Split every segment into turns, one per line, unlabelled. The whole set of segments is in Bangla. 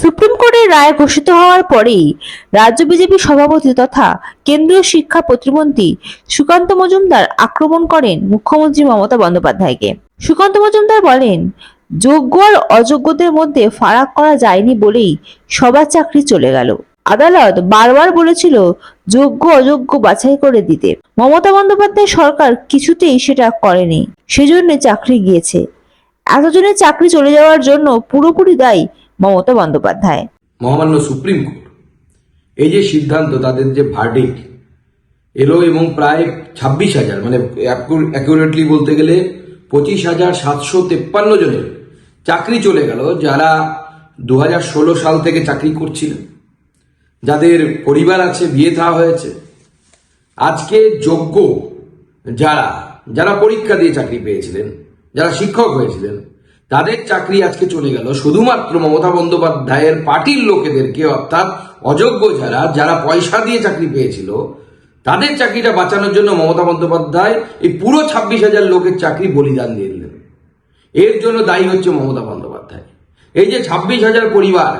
সুপ্রিম কোর্টের রায় ঘোষিত হওয়ার পরেই রাজ্য বিজেপি সভাপতি তথা কেন্দ্রীয় শিক্ষা প্রতিমন্ত্রী সুকান্ত মজুমদার আক্রমণ করেন মুখ্যমন্ত্রী মমতা বন্দ্যোপাধ্যায়কে। সুকান্ত মজুমদার বলেন, যোগ্য আর অযোগ্যদের মধ্যে ফারাক করা যায়নি বলেই সবার চাকরি চলে গেল। আদালত বারবার বলেছিল যোগ্য, অযোগ্য বাছাই করে দিতে। মমতা বন্দ্যোপাধ্যায় সরকার কিছুতেই সেটা করেনি, সেজন্য চাকরি গিয়েছে। এতজনের চাকরি চলে যাওয়ার জন্য পুরোপুরি দায়ী মমতা বন্দ্যোপাধ্যায়।
মহামান্য সুপ্রিম কোর্ট। এই যে সিদ্ধান্ত, তাদের যে ভার্ডিক্ট এলো এবং প্রায় ছাব্বিশ হাজার মানে অ্যাকুরেটলি বলতে গেলে পঁচিশ হাজার সাতশো তেপ্পান্ন জনের চাকরি চলে গেল, যারা দু সাল থেকে চাকরি করছিলেন। যাদের পরিবার আছে, বিয়ে থা হয়েছে। আজকে যোগ্য যারা যারা পরীক্ষা দিয়ে চাকরি পেয়েছিলেন, যারা শিক্ষক হয়েছিলেন তাদের চাকরি আজকে চলে গেল। শুধুমাত্র মমতা বন্দ্যোপাধ্যায়ের পার্টির লোকেদেরকে অর্থাৎ অযোগ্য যারা যারা পয়সা দিয়ে চাকরি পেয়েছিল, তাদের চাকরিটা বাঁচানোর জন্য মমতা বন্দ্যোপাধ্যায় এই পুরো ছাব্বিশ হাজার লোকের চাকরি বলিদান দিয়ে দিলেন। এর জন্য দায়ী হচ্ছে মমতা বন্দ্যোপাধ্যায়। এই যে ছাব্বিশ হাজার পরিবার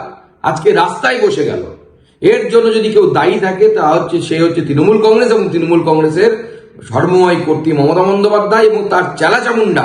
আজকে রাস্তায় বসে গেল, এর জন্য যদি কেউ দায়ী থাকে, তা হচ্ছে, সে হচ্ছে তৃণমূল কংগ্রেস এবং তৃণমূল কংগ্রেসের ধর্মময় কর্তৃ মমতা বন্দ্যোপাধ্যায় এবং তার চেলাচামুন্ডা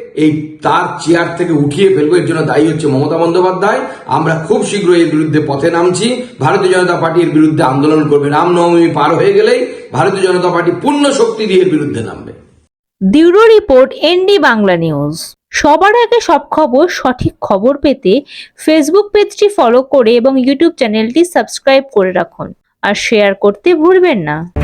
এই তার চেয়ার থেকে উঠিয়ে ফেলব, এর জন্য দায়ী হচ্ছে মমতা বন্দ্যোপাধ্যায়। আমরা খুব শীঘ্রই এর বিরুদ্ধে পথে নামছি। ভারতীয় জনতা পার্টির বিরুদ্ধে আন্দোলন করবে। রামনবমী পার হয়ে গেলেই ভারতীয় জনতা পার্টি পূর্ণ শক্তি দিয়ে বিরুদ্ধে নামবে।
Bureau report ND Bangla news. সবার আগে সব খবর, সঠিক খবর পেতে ফেসবুক পেজটি ফলো করে এবং ইউটিউব চ্যানেলটি সাবস্ক্রাইব করে রাখুন। আর শেয়ার করতে ভুলবেন না।